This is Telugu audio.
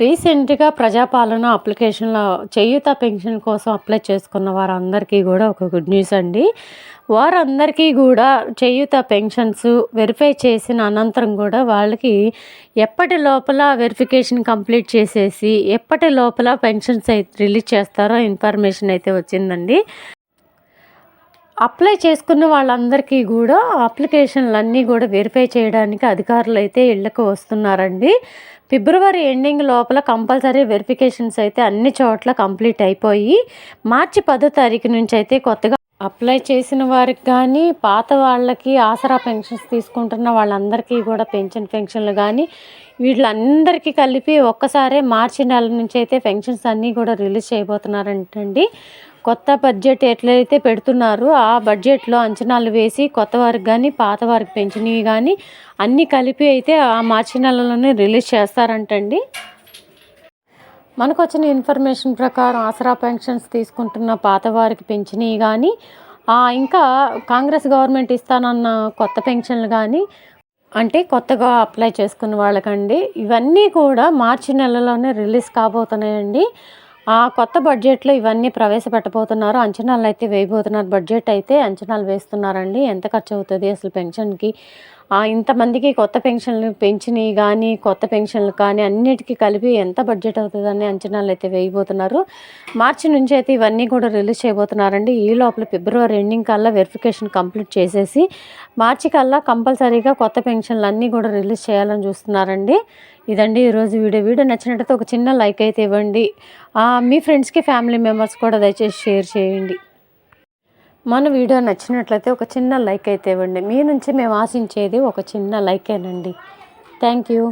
రీసెంట్గా ప్రజాపాలన అప్లికేషన్లో చేయూత పెన్షన్ కోసం అప్లై చేసుకున్న వారందరికీ కూడా ఒక గుడ్ న్యూస్ అండి. వారందరికీ కూడా చేయూత పెన్షన్స్ వెరిఫై చేసిన అనంతరం కూడా వాళ్ళకి ఎప్పటి లోపల వెరిఫికేషన్ కంప్లీట్ చేసేసి ఎప్పటి లోపల పెన్షన్స్ అయితే రిలీజ్ చేస్తారో ఇన్ఫర్మేషన్ అయితే వచ్చిందండి. అప్లై చేసుకున్న వాళ్ళందరికీ కూడా అప్లికేషన్లు అన్నీ కూడా వెరిఫై చేయడానికి అధికారులు అయితే ఇళ్ళకు వస్తున్నారండి. ఫిబ్రవరి ఎండింగ్ లోపల కంపల్సరీ వెరిఫికేషన్స్ అయితే అన్ని చోట్ల కంప్లీట్ అయిపోయి మార్చి పదో తారీఖు నుంచి అయితే కొత్తగా అప్లై చేసిన వారికి కానీ పాత వాళ్ళకి ఆసరా పెన్షన్స్ తీసుకుంటున్న వాళ్ళందరికీ కూడా పెన్షన్ పెన్షన్లు కానీ వీళ్ళందరికీ కలిపి ఒక్కసారే మార్చి నెల నుంచి అయితే పెన్షన్స్ అన్నీ కూడా రిలీజ్ చేయబోతున్నారంటండి. కొత్త బడ్జెట్ ఎట్లయితే పెడుతున్నారో ఆ బడ్జెట్లో అంచనాలు వేసి కొత్త వారికి కానీ పాత వారికి పెంచినవి కానీ అన్నీ కలిపి అయితే ఆ మార్చి నెలలోనే రిలీజ్ చేస్తారంటండి. మనకు వచ్చిన ఇన్ఫర్మేషన్ ప్రకారం ఆసరా పెన్షన్స్ తీసుకుంటున్న పాత వారికి పెంచినవి కానీ ఇంకా కాంగ్రెస్ గవర్నమెంట్ ఇస్తానన్న కొత్త పెన్షన్లు కానీ అంటే కొత్తగా అప్లై చేసుకున్న వాళ్ళకండి ఇవన్నీ కూడా మార్చి నెలలోనే రిలీజ్ కాబోతున్నాయండి. ఆ కొత్త బడ్జెట్లో ఇవన్నీ ప్రవేశపెట్టబోతున్నారు. అంచనాలు అయితే వేయబోతున్నారు. బడ్జెట్ అయితే అంచనాలు వేస్తున్నారండి. ఎంత ఖర్చు అవుతుంది అసలు పెన్షన్కి? ఇంతమందికి కొత్త పెన్షన్లు పెంచినవి కానీ కొత్త పెన్షన్లు కానీ అన్నిటికీ కలిపి ఎంత బడ్జెట్ అవుతుందని అంచనాలు అయితే వేయబోతున్నారు. మార్చి నుంచి అయితే ఇవన్నీ కూడా రిలీజ్ చేయబోతున్నారండి. ఈ లోపల ఫిబ్రవరి ఎండింగ్ కల్లా వెరిఫికేషన్ కంప్లీట్ చేసేసి మార్చి కల్లా కంపల్సరీగా కొత్త పెన్షన్లు అన్నీ కూడా రిలీజ్ చేయాలని చూస్తున్నారండి. ఇదండి ఈరోజు వీడియో. వీడియో నచ్చినట్టయితే ఒక చిన్న లైక్ అయితే ఇవ్వండి. మీ ఫ్రెండ్స్కి ఫ్యామిలీ మెంబర్స్ కూడా దయచేసి షేర్ చేయండి. మన వీడియో నచ్చినట్లయితే ఒక చిన్న లైక్ అయితే ఇవ్వండి. మీ నుంచి మేము ఆశించేది ఒక చిన్న లైకేనండి. Thank you.